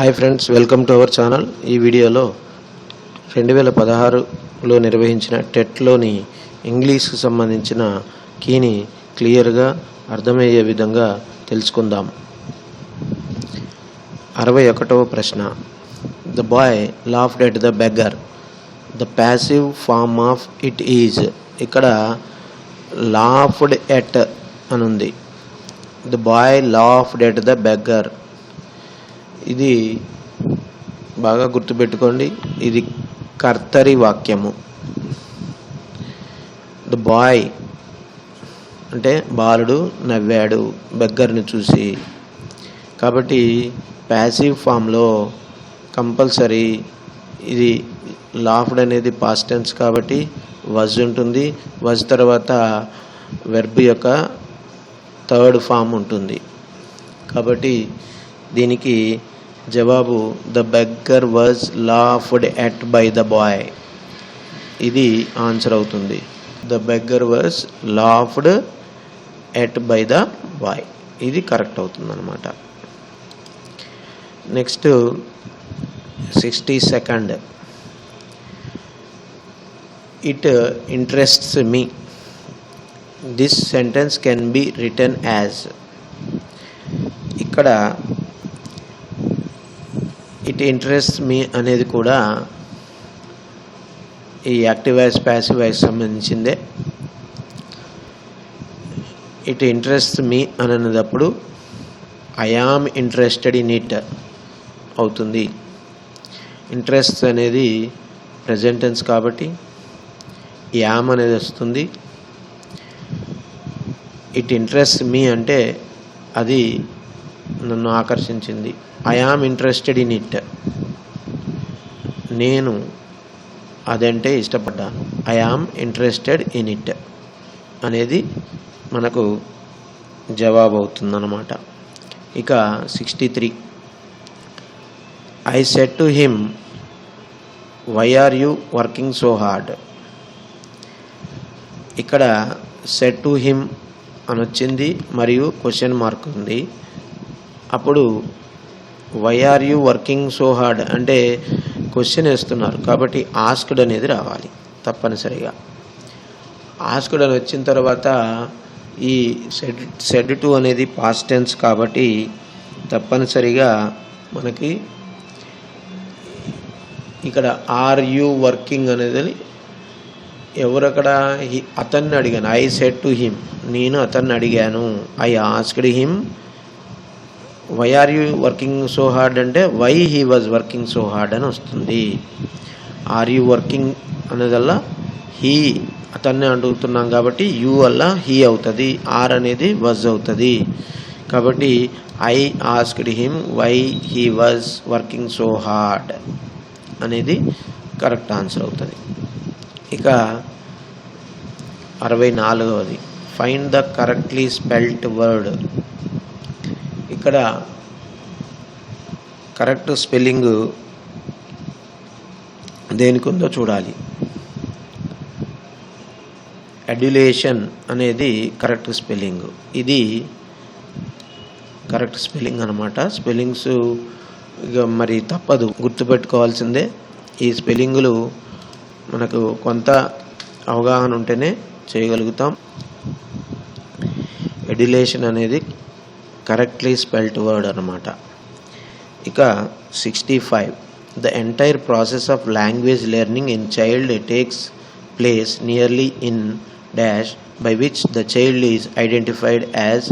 Hi friends welcome to our channel ఈ వీడియోలో రెండు వేల పదహారులో నిర్వహించిన టెట్లోని ఇంగ్లీష్కి సంబంధించిన కీని క్లియర్గా అర్థమయ్యే విధంగా తెలుసుకుందాం. అరవై ఒకటవ ప్రశ్న. The boy laughed at the beggar the passive form of it is ఇక్కడ లాఫ్డ్ ఎట్ అని ఉంది the boy laughed at the beggar ఇది బాగా గుర్తుపెట్టుకోండి. ఇది కర్తరి వాక్యము. ద బాయ్ అంటే బాలుడు నవ్వాడు బెగ్గర్ని చూసి. కాబట్టి ప్యాసివ్ ఫామ్లో కంపల్సరీ ఇది లాఫ్డ్ అనేది పాస్ట్ టెన్స్ కాబట్టి వజ్ ఉంటుంది. వజ్ తర్వాత వెర్బ్ యొక్క థర్డ్ ఫామ్ ఉంటుంది. కాబట్టి దీనికి జవాబు the beggar was laughed at by the boy ఇది ఆన్సర్ అవుతుంది. The beggar was laughed at by the boy ఇది కరెక్ట్ అవుతుంది అనమాట next sixty second. It interests me this sentence can be written as ఇక్కడ ఇట్ ఇంట్రెస్ట్ మీ అనేది కూడా ఈ active voice passive voice సంబంధించిందే. ఇట్ ఇంట్రెస్ట్ మీ అని I am interested in it అవుతుంది. ఇంట్రెస్ట్ అనేది ప్రజెంటెన్స్ కాబట్టి యామ్ అనేది వస్తుంది. ఇట్ ఇంట్రెస్ట్ మీ అంటే అది నన్ను ఆకర్షించింది. I am interested in it నేను అదంటే ఇష్టపడ్డాను. I am interested in it అనేది మనకు జవాబు అవుతుందన్నమాట ఇక sixty three I said to him why are you working so hard ఇక్కడ సెట్ టు హిమ్ అని వచ్చింది మరియు క్వశ్చన్ మార్క్ ఉంది. అప్పుడు why are you working so hard అంటే క్వశ్చన్ వేస్తున్నారు. కాబట్టి ఆస్క్డ్ అనేది రావాలి తప్పనిసరిగా. ఆస్క్డ్ అని వచ్చిన తర్వాత ఈ సెడ్ సెడ్ టు అనేది పాస్ట్ టెన్స్ కాబట్టి తప్పనిసరిగా మనకి ఇక్కడ ఆర్ యూ వర్కింగ్ అనేది ఎవరక్కడ అతన్ని అడిగాను. ఐ సెట్ టు హిమ్ నేను అతన్ని అడిగాను. I asked him why are you working so hard అంటే why he was working so hard అని వస్తుంది. ఆర్ యూ వర్కింగ్ అనేదల్లా హీ అతన్ని అడుగుతున్నాం కాబట్టి యూ వల్ల హీ అవుతుంది ఆర్ అనేది వజ్ అవుతుంది. కాబట్టి I asked him why he was working so hard అనేది కరెక్ట్ ఆన్సర్ అవుతుంది. ఇక అరవై నాలుగవది find the correctly spelt word ఇక్కడ కరెక్ట్ స్పెల్లింగ్ దేనికి ఉందో చూడాలి. అడ్యులేషన్ అనేది కరెక్ట్ స్పెల్లింగ్. ఇది కరెక్ట్ స్పెల్లింగ్ అనమాట స్పెల్లింగ్స్ ఇక మరి తప్పదు. గుర్తుపెట్టుకోవాల్సిందే. ఈ స్పెల్లింగులు మనకు కొంత అవగాహన ఉంటేనే చేయగలుగుతాం. ఎడ్యులేషన్ అనేది కరెక్ట్లీ స్పెల్ట్ వర్డ్ అనమాట ఇక sixty five the entire process of language learning in child takes place nearly in dash by which the child is identified as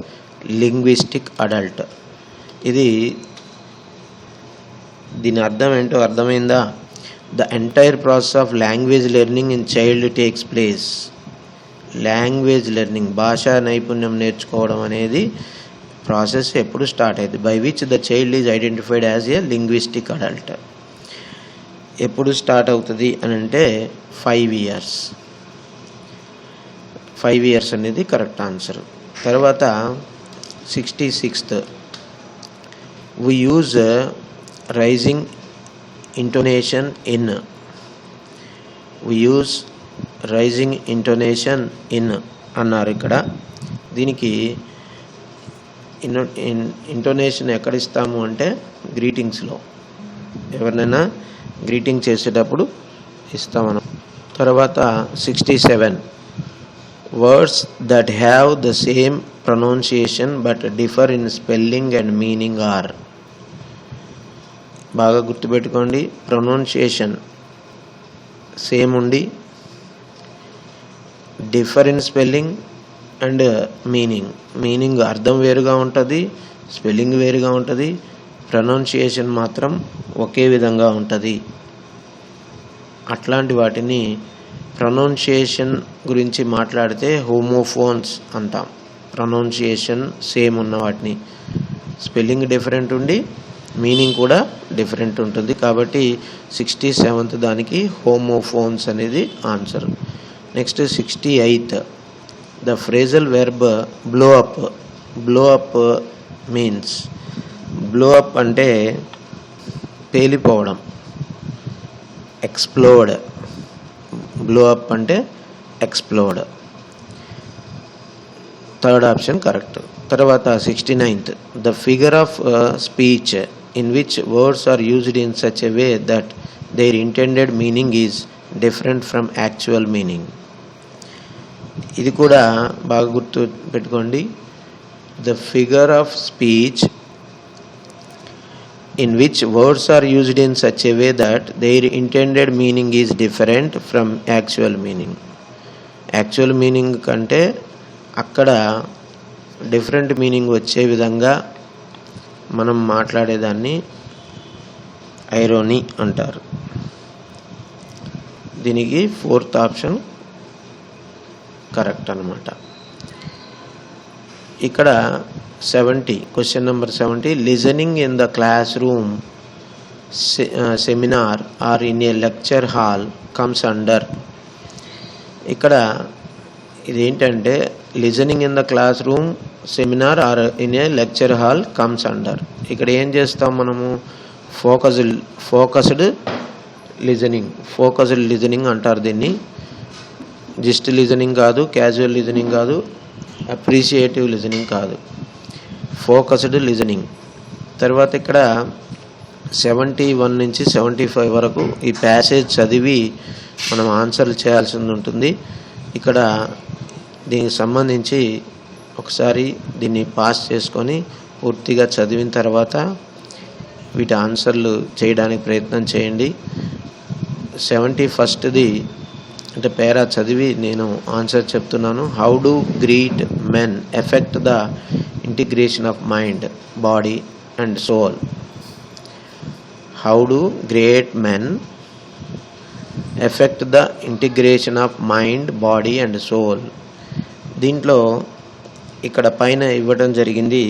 linguistic adult ఇది దీని అర్థం ఏంటో అర్థమైందా? The entire process of language learning in child takes place language learning భాషా నైపుణ్యం నేర్చుకోవడం అనేది process ఎప్పుడు స్టార్ట్ అయింది by which the child is identified as a linguistic adult ఎప్పుడు స్టార్ట్ అవుతుంది అని అంటే ఫైవ్ ఇయర్స్ ఫైవ్ ఇయర్స్ అనేది కరెక్ట్ ఆన్సర్ తర్వాత sixty sixth we use rising intonation in we use rising intonation in అన్నారు ఇక్కడ. దీనికి ఇన్నో ఇంటోనేషన్ ఎక్కడ ఇస్తాము అంటే గ్రీటింగ్స్లో ఎవరినైనా గ్రీటింగ్ చేసేటప్పుడు ఇస్తామను. తర్వాత sixty seven words that have the same pronunciation but differ in spelling and meaning are బాగా గుర్తుపెట్టుకోండి. ప్రొనౌన్సియేషన్ సేమ్ ఉండి differ in spelling and meaning. Meaning అర్థం వేరుగా ఉంటుంది స్పెల్లింగ్ వేరుగా ఉంటుంది ప్రొనౌన్సియేషన్ మాత్రం ఒకే విధంగా ఉంటుంది. అట్లాంటి వాటిని ప్రొనౌన్సియేషన్ గురించి మాట్లాడితే హోమోఫోన్స్ అంటాం. ప్రొనౌన్సియేషన్ సేమ్ ఉన్న వాటిని. స్పెల్లింగ్ డిఫరెంట్ ఉండి మీనింగ్ కూడా డిఫరెంట్ ఉంటుంది. కాబట్టి సిక్స్టీ సెవెంత్ దానికి హోమోఫోన్స్ అనేది answer. Next sixty eighth. The phrasal verb blow up blow up means blow up అంటే పేలిపోవడం ఎక్స్ప్లోడ్ బ్లో అప్ అంటే ఎక్స్ప్లోడ్ థర్డ్ ఆప్షన్ కరెక్ట్ తర్వాత sixty ninth the figure of speech in which words are used in such a way that their intended meaning is different from actual meaning ఇది కూడా బాగా గుర్తు పెట్టుకోండి. The figure of speech in which words are used in such a way that their intended meaning is different from actual meaning actual meaning కంటే అక్కడ different meaning వచ్చే విధంగా మనం మాట్లాడేదాన్ని ఐరోని అంటారు. దీనికి ఫోర్త్ ఆప్షన్ కరెక్ట్ అనమాట ఇక్కడ seventy question number seventy listening in the classroom seminar or in a lecture hall comes under. ఇక్కడ ఇదేంటంటే listening in the classroom seminar or in a lecture hall comes under. ఇక్కడ ఏం చేస్తాం మనము? Focused focused listening focused listening అంటారు దీన్ని. Just listening కాదు casual listening కాదు అప్రిషియేటివ్ లిజనింగ్ కాదు. Focused listening. తర్వాత ఇక్కడ సెవెంటీ వన్ నుంచి సెవెంటీ ఫైవ్ వరకు ఈ ప్యాసేజ్ చదివి మనం ఆన్సర్లు చేయాల్సి ఉంటుంది. ఇక్కడ దీనికి సంబంధించి ఒకసారి దీన్ని పాస్ చేసుకొని పూర్తిగా చదివిన తర్వాత వీటి ఆన్సర్లు చేయడానికి ప్రయత్నం చేయండి. సెవెంటీ ఫస్ట్ది అంటే పేరా చదివి నేను ఆన్సర్ చెప్తున్నాను. How do great men effect the integration of mind body and soul how do great men effect the integration of mind body and soul దీంట్లో ఇక్కడ పైన ఇవ్వడం జరిగింది.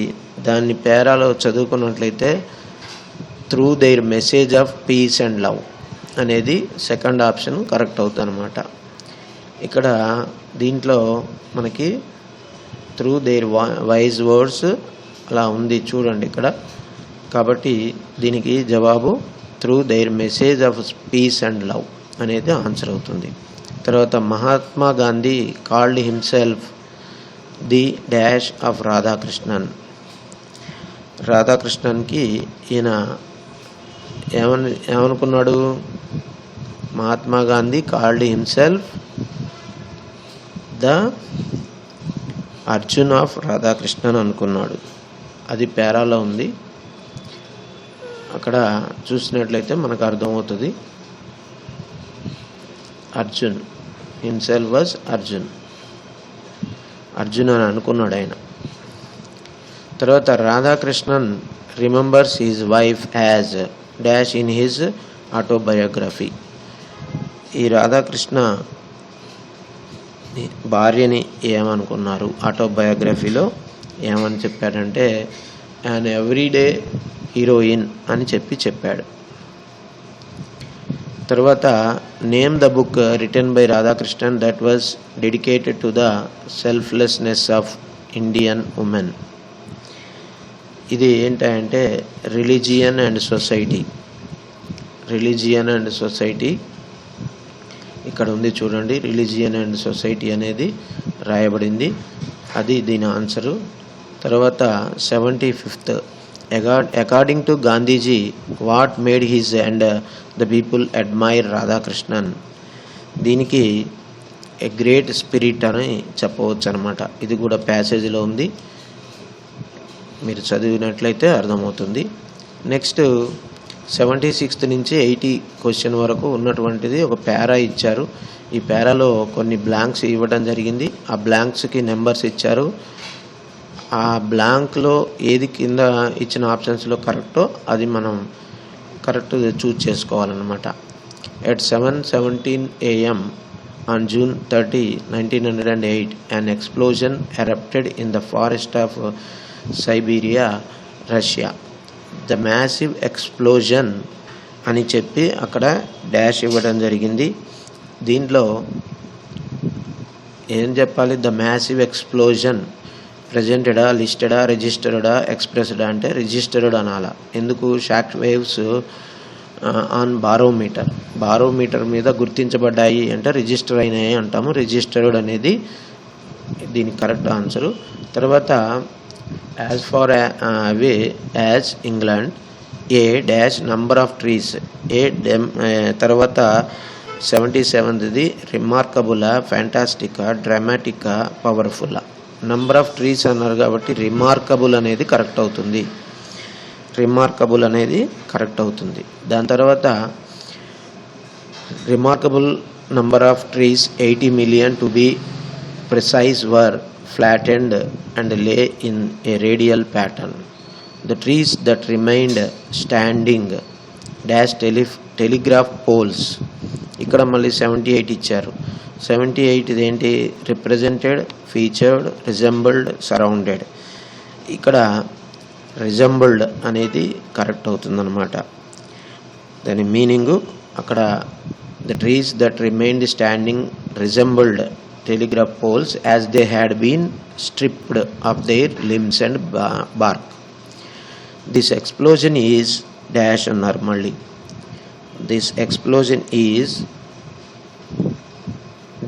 దాన్ని పేరాలో చదువుకున్నట్లయితే through their message of peace and love అనేది second option correct అవుతుంది అనమాట ఇక్కడ దీంట్లో మనకి త్రూ దేర్ వైజ్ వర్డ్స్ అలా ఉంది చూడండి ఇక్కడ. కాబట్టి దీనికి జవాబు through their message of peace and love అనేది ఆన్సర్ అవుతుంది. తర్వాత Mahatma Gandhi called himself the dash of Radhakrishnan. రాధాకృష్ణన్కి ఈయన ఏమని ఏమనుకున్నాడు? Mahatma Gandhi called himself the Arjun of Radhakrishnan అనుకున్నాడు. అది పేరాలో ఉంది. అక్కడ చూసినట్లయితే మనకు అర్థమవుతుంది. అర్జున్ హిమ్సెల్ఫ్ వాజ్ అర్జున్ అర్జున్ అని అనుకున్నాడు ఆయన. తర్వాత Radhakrishnan remembers his wife as dash in his autobiography ఈ రాధాకృష్ణ భార్యని ఏమనుకున్నారు? ఆటోబయోగ్రఫీలో ఏమని చెప్పాడంటే యాన్ ఎవ్రీడే హీరోయిన్ అని చెప్పి చెప్పాడు. తర్వాత name the book return by Radhakrishnan that was dedicated to the selflessness of Indian women. ఇది ఏంటంటే religion and society. Religion and society ఇక్కడ ఉంది చూడండి. రిలీజియన్ అండ్ సొసైటీ అనేది రాయబడింది. అది దీని ఆన్సరు. తర్వాత seventy fifth. According to Gandhiji what made his and the people admire Radhakrishnan దీనికి ఎ గ్రేట్ స్పిరిట్ అని చెప్పవచ్చు అనమాట ఇది కూడా ప్యాసేజ్లో ఉంది. మీరు చదివినట్లయితే అర్థమవుతుంది. నెక్స్ట్ సెవెంటీ సిక్స్త్ నుంచి ఎయిటీ క్వశ్చన్ వరకు ఉన్నటువంటిది ఒక పేరా ఇచ్చారు. ఈ పేరాలో కొన్ని బ్లాంక్స్ ఇవ్వడం జరిగింది. ఆ బ్లాంక్స్కి నెంబర్స్ ఇచ్చారు. ఆ బ్లాంక్లో ఏది కింద ఇచ్చిన ఆప్షన్స్లో కరెక్టో అది మనం కరెక్ట్ చూజ్ చేసుకోవాలన్నమాట. At seven seventeen AM on June thirty nineteen hundred and eight an explosion erupted in the forest of Siberia Russia the massive explosion అని చెప్పి అక్కడ డాష్ ఇవ్వడం జరిగింది. దీంట్లో ఏం చెప్పాలి? ద మ్యాసివ్ ఎక్స్ప్లోజన్ ప్రజెంటెడా లిస్టెడా రిజిస్టర్డా ఎక్స్ప్రెస్డా అంటే రిజిస్టర్డ్ అనాలా. ఎందుకు? Shock waves on barometer. Barometer మీద గుర్తించబడ్డాయి అంటే రిజిస్టర్ అయినాయి అంటాము. రిజిస్టర్డ్ అనేది దీని కరెక్ట్ ఆన్సరు. తర్వాత as far away as England a dash number of trees a డెమ్ తర్వాత సెవెంటీ సెవెంత్ది రిమార్కబులా ఫ్యాంటాస్టికా డ్రామాటికా పవర్ఫుల్లా నంబర్ ఆఫ్ ట్రీస్ అన్నారు కాబట్టి రిమార్కబుల్ అనేది కరెక్ట్ అవుతుంది. రిమార్కబుల్ అనేది కరెక్ట్ అవుతుంది. దాని తర్వాత remarkable number of trees eighty million to be precise were flattened and lay in a radial pattern. The trees that remained standing dash tele telegraph poles ఇక్కడ మళ్ళీ సెవెంటీ ఎయిట్ ఇచ్చారు. Seventy eight ఇదేంటి represented featured resembled surrounded ఇక్కడ resembled అనేది correct అవుతుందన్నమాట. దాని meaning అక్కడ the trees that remained standing resembled telegraph poles as they had been stripped of their limbs and bark. This explosion is dash normally. మళ్ళీ this is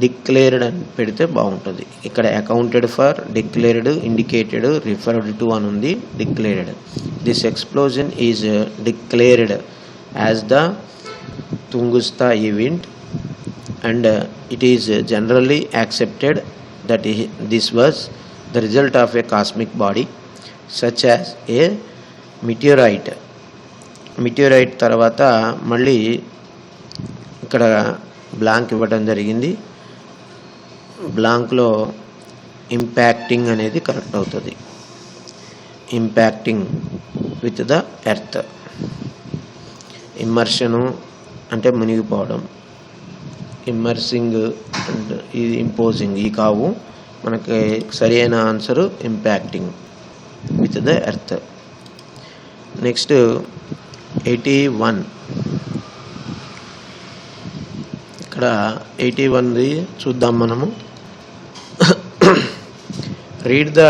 declared అని పెడితే బాగుంటుంది ఇక్కడ accounted for declared indicated referred to అని ఉంది declared this explosion is declared as the Tunguska event and uh, it is uh, generally accepted that i- this was the result of a cosmic body such as a meteorite meteorite తర్వాత మళ్ళీ ఇక్కడ blank ఇవ్వడం జరిగింది బ్లాంక్లో impacting అనేది correct అవుతుంది impacting with the earth immersion అంటే మునిగిపోవడం ఇమ్మర్సింగ్ అండ్ ఇది ఇంపోజింగ్ ఈ కావు మనకి సరి అయిన answer impacting with the earth next eighty one ఇక్కడ ఎయిటీ వన్ది చూద్దాం మనము. Read the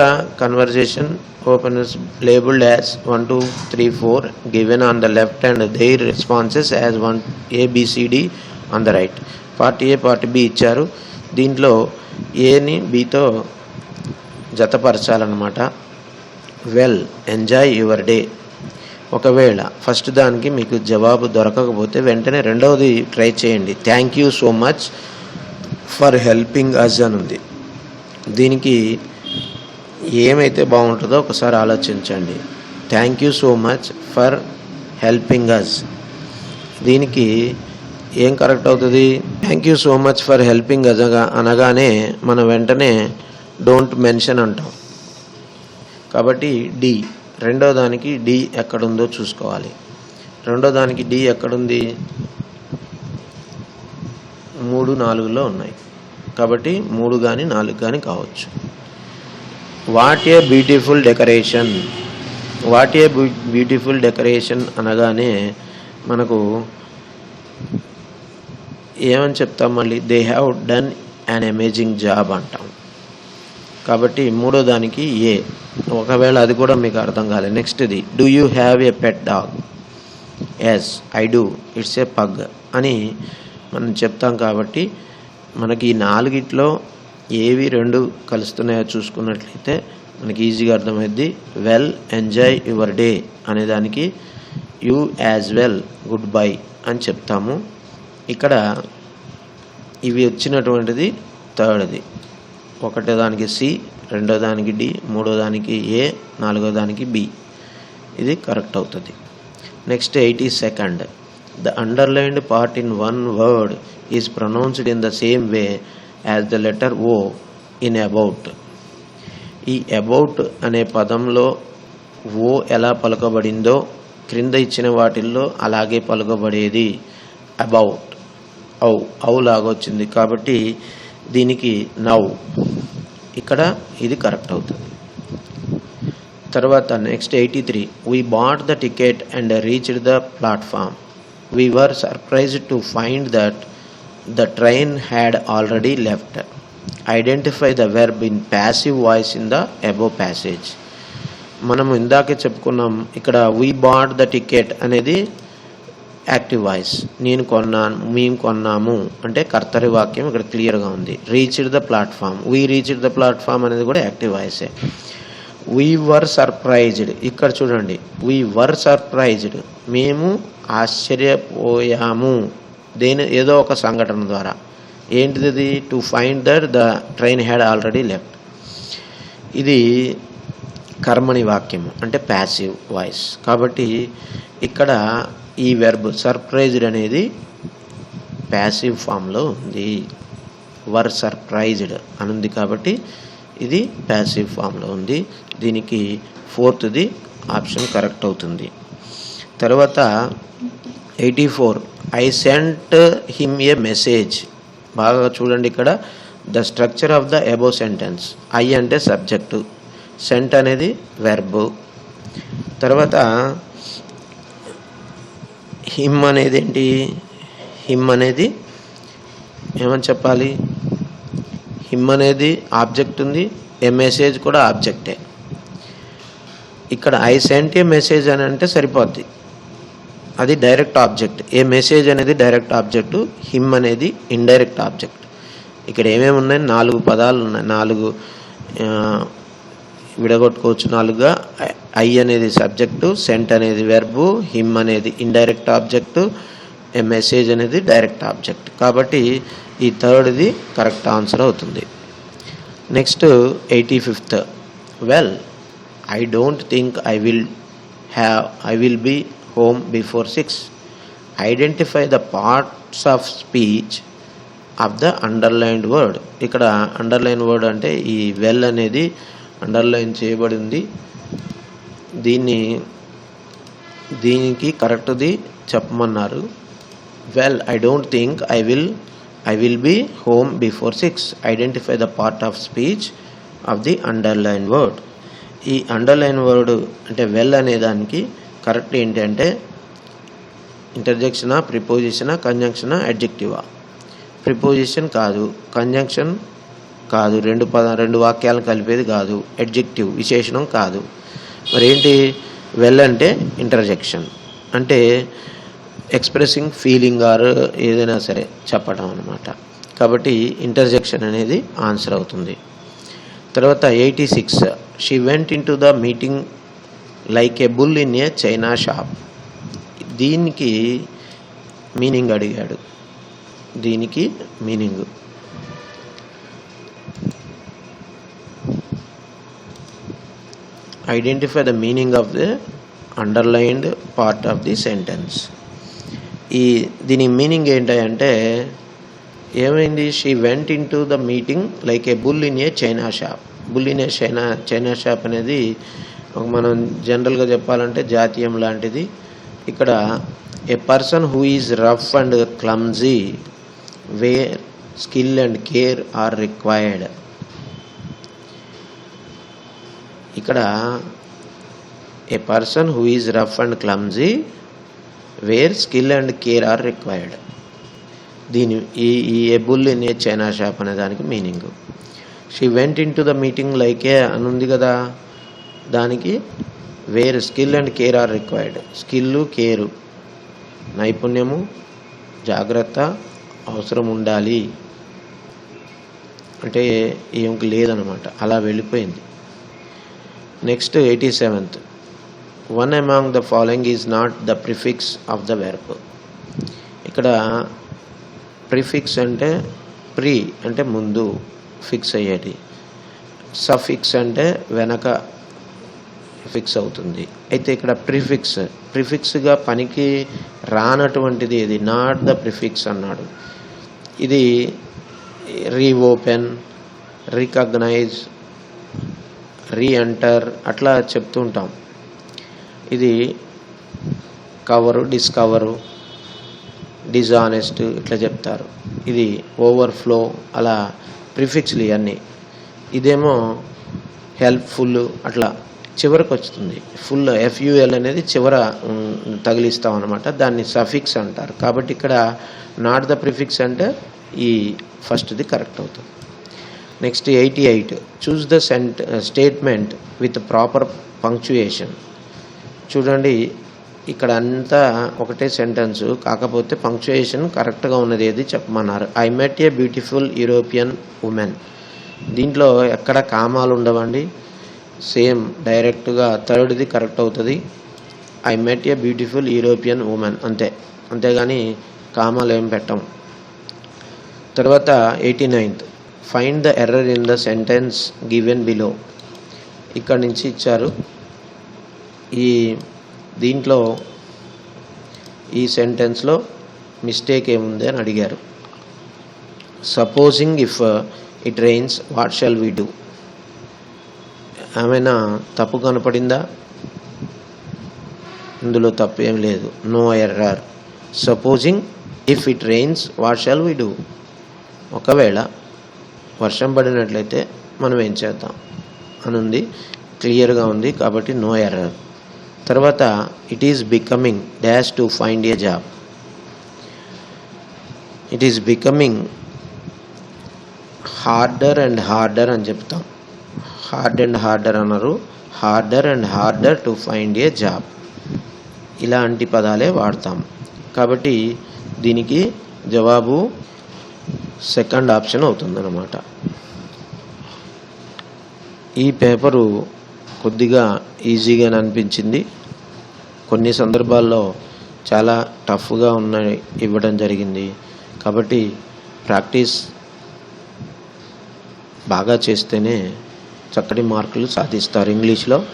conversation openers labelled as one two three four given on the left and their responses as one A B C D on the right part A part B ఇచ్చారు. దీంట్లో ఏని బితో జతపరచాలన్నమాట. Well enjoy your day. ఒకవేళ first దానికి మీకు జవాబు దొరకకపోతే వెంటనే రెండవది ట్రై చేయండి. Thank you so much for helping us అని ఉంది. దీనికి ఏమైతే బాగుంటుందో ఒకసారి ఆలోచించండి. Thank you so much for helping us దీనికి ఏం కరెక్ట్ అవుతుంది? Thank you so much for helping అజగా అనగానే మనం వెంటనే డోంట్ మెన్షన్ అంటాం. కాబట్టి డి రెండో దానికి డి ఎక్కడుందో చూసుకోవాలి. రెండో దానికి డి ఎక్కడుంది? మూడు నాలుగులో ఉన్నాయి. కాబట్టి మూడు కానీ నాలుగు కానీ కావచ్చు. What a beautiful decoration what a beautiful decoration అనగానే మనకు ఏమని చెప్తాం మళ్ళీ? They have done an amazing job అంటాం. కాబట్టి మూడో దానికి ఏ? ఒకవేళ అది కూడా మీకు అర్థం కాలేదు నెక్స్ట్ది do you have a pet dog yes I do it's a pug అని మనం చెప్తాం కాబట్టి మనకి ఈ నాలుగిట్లో ఏవి రెండు కలుస్తున్నాయో చూసుకున్నట్లయితే మనకి ఈజీగా అర్థమైద్ది. వెల్ ఎంజాయ్ యువర్ డే అనే దానికి you as well good bye అని చెప్తాము. ఇక్కడ ఇవి వచ్చినటువంటిది థర్డ్ది. ఒకటో దానికి సి రెండో దానికి డి మూడో దానికి ఏ నాలుగో దానికి బి. ఇది కరెక్ట్ అవుతుంది. Next eighty second. The underlined part in one word is pronounced in the same way as the letter O in about. ఈ అబౌట్ అనే పదంలో ఓ ఎలా పలకబడిందో క్రింద ఇచ్చిన వాటిల్లో అలాగే పలకబడేది. అబౌట్. ఔ ఔ లాగొచ్చింది కాబట్టి దీనికి నౌ. ఇక్కడ ఇది కరెక్ట్ అవుతుంది. తర్వాత next eighty three. We bought the ticket and reached the platform we were surprised to find that the train had already left identify the verb in passive voice in the above passage మనము ఇందాకే చెప్పుకున్నాం ఇక్కడ we bought the ticket అనేది active voice. నేను కొన్నాను మేము కొన్నాము. అంటే కర్తరి వాక్యం ఇక్కడ క్లియర్గా ఉంది. Reached the platform we reached the platform అనేది కూడా యాక్టివ్ వాయిసే. వీ వర్ సర్ప్రైజ్డ్ ఇక్కడ చూడండి. వీ వర్ సర్ప్రైజ్డ్ మేము ఆశ్చర్యపోయాము. దేని ఏదో ఒక సంఘటన ద్వారా. ఏంటిది to find that the train had already left ఇది కర్మని వాక్యము. అంటే ప్యాసివ్ వాయిస్ కాబట్టి ఇక్కడ ఈ వెర్బ్ సర్ప్రైజ్డ్ అనేది ప్యాసివ్ ఫామ్లో ఉంది. వర్ సర్ప్రైజ్డ్ అని ఉంది కాబట్టి ఇది ప్యాసివ్ ఫామ్లో ఉంది. దీనికి ఫోర్త్ది ఆప్షన్ కరెక్ట్ అవుతుంది. తర్వాత eighty four I sent him a message బాగా చూడండి ఇక్కడ. The structure of the above sentence I అంటే సబ్జెక్టు సెంట్ అనేది వెర్బు తర్వాత హిమ్ అనేది ఏంటి హిమ్ అనేది ఏమని చెప్పాలి? హిమ్ అనేది ఆబ్జెక్ట్ ఉంది ఏ మెసేజ్ కూడా ఆబ్జెక్టే. ఇక్కడ ఐ సెంట్ ఏ మెసేజ్ అని అంటే సరిపోద్ది. అది డైరెక్ట్ ఆబ్జెక్ట్. ఏ మెసేజ్ అనేది డైరెక్ట్ ఆబ్జెక్టు హిమ్ అనేది ఇండైరెక్ట్ ఆబ్జెక్ట్. ఇక్కడ ఏమేమి ఉన్నాయి? నాలుగు పదాలు ఉన్నాయి. నాలుగు విడగొట్టుకోవచ్చు నాలుగుగా ఐ అనేది సబ్జెక్టు సెంట్ అనేది వెర్బు హిమ్ అనేది ఇండైరెక్ట్ ఆబ్జెక్టు ఏ మెసేజ్ అనేది డైరెక్ట్ ఆబ్జెక్ట్ కాబట్టి ఈ థర్డ్ది కరెక్ట్ ఆన్సర్ అవుతుంది. Next eighty fifth well I don't think I will have I will be home before six identify the parts of speech of the underlined word ఇక్కడ underline word అంటే ఈ well అనేది underline చేయబడి ఉంది దీన్ని దీనికి కరెక్ట్ది చెప్పమన్నారు. Well I don't think I will I will be home before six identify the part of speech of the underline word ఈ అండర్లైన్ వర్డ్ అంటే వెల్ అనే దానికి కరెక్ట్ ఏంటి అంటే ఇంటర్జెక్షనా ప్రిపోజిషనా కంజంక్షనా అడ్జెక్టివా ప్రిపోజిషన్ కాదు కంజంక్షన్ కాదు. రెండు పద రెండు వాక్యాలను కలిపేది కాదు. అడ్జెక్టివ్ విశేషణం కాదు. మరి ఏంటి వెల్ అంటే ఇంటర్జెక్షన్. అంటే ఎక్స్ప్రెసింగ్ ఫీలింగ్ ఆర్ ఏదైనా సరే చెప్పడం అనమాట కాబట్టి ఇంటర్జెక్షన్ అనేది ఆన్సర్ అవుతుంది. తర్వాత eighty six she went in to the meeting like a bull in a china shop. దీనికి మీనింగ్ అడిగాడు. దీనికి meaning. Identify the meaning of the underlined part of the sentence ఈ దీని మీనింగ్ ఏంటంటే ఏమైంది? She went in to the meeting like a bull in a china shop bull in a china china shop అనేది ఒక మనం జనరల్గా చెప్పాలంటే జాతీయం లాంటిది. ఇక్కడ a person who is rough and clumsy where skill and care are required ఇక్కడ a person who is rough and clumsy where skill and care are required దీని ఈ ఈ a bull in a china shop అనే దానికి meaning. She went in to the meeting like a అని ఉంది కదా దానికి where skill and care are required skill care నైపుణ్యము జాగ్రత్త అవసరం ఉండాలి. అంటే ఏం లేదనమాట. అలా వెళ్ళిపోయింది. Next eighty seventh one among the following is not the prefix of the verb ఇక్కడ ప్రిఫిక్స్ అంటే ప్రీ అంటే ముందు ఫిక్స్ అయ్యేది. సఫిక్స్ అంటే వెనక ఫిక్స్ అవుతుంది. అయితే ఇక్కడ ప్రిఫిక్స్ ప్రిఫిక్స్గా పనికి రానటువంటిది ఇది నాట్ ద ప్రిఫిక్స్ అన్నాడు. ఇది రీఓపెన్ రికగ్నైజ్ రీఎంటర్ అట్లా చెప్తూ ఉంటాం. ఇది కవరు డిస్కవరు డిజానెస్ట్ ఇట్లా చెప్తారు. ఇది ఓవర్ఫ్లో అలా ప్రిఫిక్స్లు ఇవన్నీ. ఇదేమో హెల్ప్ఫుల్ అట్లా చివరికి వస్తుంది. ఫుల్ ఎఫ్యుఎల్ అనేది చివర తగిలిస్తాం అనమాట దాన్ని సఫిక్స్ అంటారు. కాబట్టి ఇక్కడ నాట్ ద ప్రిఫిక్స్ అంటే ఈ ఫస్ట్ది కరెక్ట్ అవుతుంది. Next eighty eight choose the sent statement with proper punctuation చూడండి ఇక్కడ అంతా ఒకటే సెంటెన్స్ కాకపోతే పంక్చుయేషన్ కరెక్ట్గా ఉన్నది ఏది చెప్పమన్నారు. I met a beautiful European women దీంట్లో ఎక్కడ కామాలు ఉండవండి. సేమ్ డైరెక్ట్గా థర్డ్ది కరెక్ట్ అవుతుంది. I met a beautiful European women అంతే. అంతేగాని కామాలు ఏం పెట్టం. తర్వాత eighty ninth find the error in the sentence given below ఇక్కడ నుంచి ఇచ్చారు. ఈ దీంట్లో ఈ సెంటెన్స్లో మిస్టేక్ ఏముంది అని అడిగారు. Supposing if it rains what shall we do ఏమైనా తప్పు కనపడిందా? ఇందులో తప్పు ఏం లేదు. No error supposing if it rains what shall we do ఒకవేళ వర్షం పడినట్లయితే మనం ఏం చేద్దాం? అని ఉంది క్లియర్గా ఉంది కాబట్టి నో ఎర్రర్. తర్వాత it is becoming dash to find a job. It is becoming harder and harder అని చెప్తాం. హార్డ్ అండ్ హార్డర్ అన్నారు harder and harder to find a job. ఇలాంటి పదాలే వాడతాం. కాబట్టి దీనికి జవాబు సెకండ్ ఆప్షన్ అవుతుందన్నమాట. ఈ పేపరు కొద్దిగా ఈజీగా అనిపించింది. కొన్ని సందర్భాల్లో చాలా టఫ్గా ఉన్నాయి ఇవ్వడం జరిగింది. కాబట్టి ప్రాక్టీస్ బాగా చేస్తేనే చక్కటి మార్కులు సాధిస్తారు ఇంగ్లీష్లో.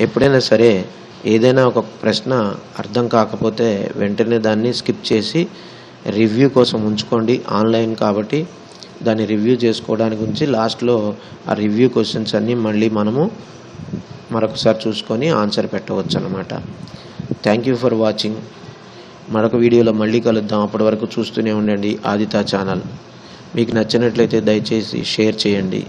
ఎప్పుడైనా సరే ఏదైనా ఒక ప్రశ్న అర్థం కాకపోతే వెంటనే దాన్ని స్కిప్ చేసి రివ్యూ కోసం ఉంచుకోండి ఆన్లైన్ కాబట్టి దాన్ని రివ్యూ చేసుకోవడానికి ఉంచి లాస్ట్లో ఆ రివ్యూ క్వశ్చన్స్ అన్నీ మళ్ళీ మనము మరొకసారి చూసుకొని ఆన్సర్ పెట్టవచ్చు అనమాట థ్యాంక్ యూ ఫర్ వాచింగ్ మరొక వీడియోలో మళ్ళీ కలుద్దాం. అప్పటి వరకు చూస్తూనే ఉండండి. ఆదిత ఛానల్. మీకు నచ్చినట్లయితే దయచేసి షేర్ చేయండి.